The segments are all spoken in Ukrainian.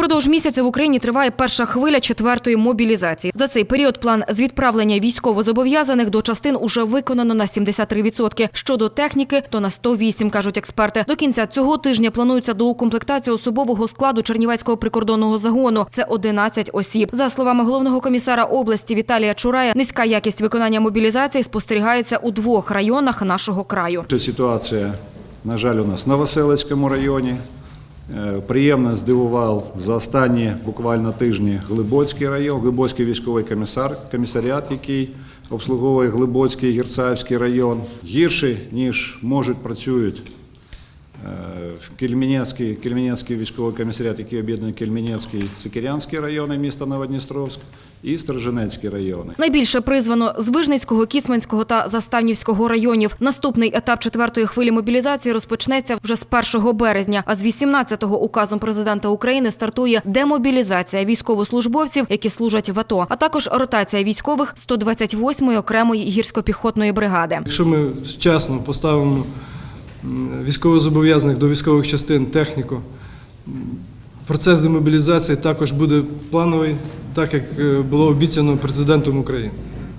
Упродовж місяця в Україні триває перша хвиля четвертої мобілізації. За цей період план з відправлення військовозобов'язаних до частин уже виконано на 73%. Щодо техніки, то на 108, кажуть експерти. До кінця цього тижня планується доукомплектація особового складу Чернівецького прикордонного загону. Це 11 осіб. За словами головного комісара області Віталія Чурая, низька якість виконання мобілізації спостерігається у двох районах нашого краю. Ситуація, на жаль, у нас в Новоселицькому районі. Е, Приємно здивував за останні буквально тижні Глибоцький район, Глибоцький військовий комісар, комісаріат, який обслуговує Глибоцький Гірцаївський район. Гірше, ніж можуть працюють Кельменецький, Кельменецький військовий комісаріат, який об'єднаний Кельменецький, Сикірянський райони міста Новодністровськ і Сторожинецький райони. Найбільше призвано з Вижницького, Кіцманського та Заставнівського районів. Наступний етап четвертої хвилі мобілізації розпочнеться вже з 1 березня. А з 18-го указом президента України стартує демобілізація військовослужбовців, які служать в АТО, а також ротація військових 128-ї окремої гірсько-піхотної бригади. Якщо ми вчасно поставимо військовозобов'язаних до військових частин техніку, процес демобілізації також буде плановий, так як е, було обіцяно президентом України.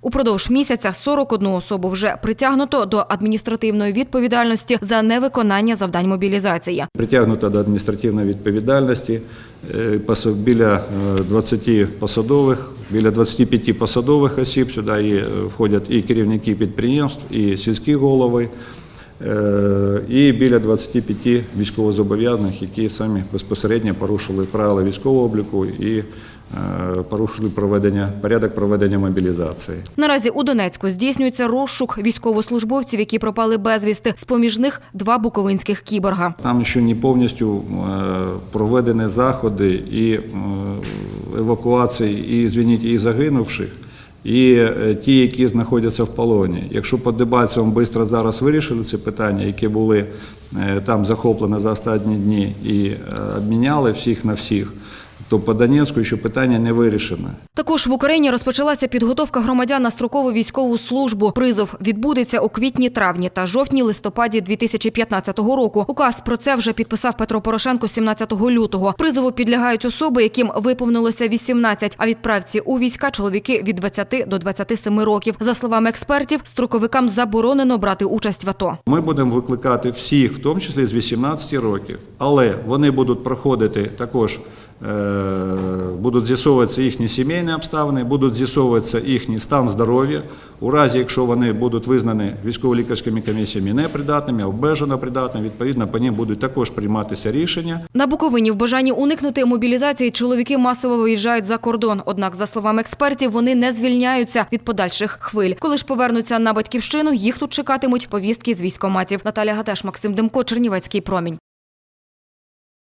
Упродовж місяця 41 особу вже притягнуто до адміністративної відповідальності за невиконання завдань мобілізації. Притягнуто до адміністративної відповідальності е, біля е, 20 посадових, біля 25 посадових осіб. Сюди е, входять і керівники підприємств, і сільські голови, е, і біля 25 військовозобов'язаних, які самі безпосередньо порушили правила військового обліку і е, порушили проведення, порядок проведення мобілізації. Наразі у Донецьку здійснюється розшук військовослужбовців, які пропали безвісти. З поміж них два буковинських кіборга. Там ще не повністю е, проведені заходи і е, евакуації, і звініть, і загинувших, і е, ті, які знаходяться в полоні. Якщо по Дебальцевому швидко зараз вирішили ці питання, які були е, там захоплені за останні дні, і е, обміняли всіх на всіх, то по Донецьку ще питання не вирішене. Також в Україні розпочалася підготовка громадян на строкову військову службу. Призов відбудеться у квітні-травні та жовтні-листопаді 2015 року. Указ про це вже підписав Петро Порошенко 17 лютого. Призову підлягають особи, яким виповнилося 18, а відправці у війська чоловіки від 20 до 27 років. За словами експертів, строковикам заборонено брати участь в АТО. Ми будемо викликати всіх, в тому числі з 18 років, але вони будуть проходити також. Е, Будуть з'ясовуватися їхні сімейні обставини, будуть з'ясовуватися їхній стан здоров'я. У разі, якщо вони будуть визнані військово-лікарськими комісіями непридатними, обмежено придатними, відповідно по ним будуть також прийматися рішення. На Буковині в бажанні уникнути мобілізації чоловіки масово виїжджають за кордон. Однак, за словами експертів, вони не звільняються від подальших хвиль. Коли ж повернуться на батьківщину, їх тут чекатимуть повістки з військоматів. Наталя Гатеш, Максим Демко, Чернівецький промінь.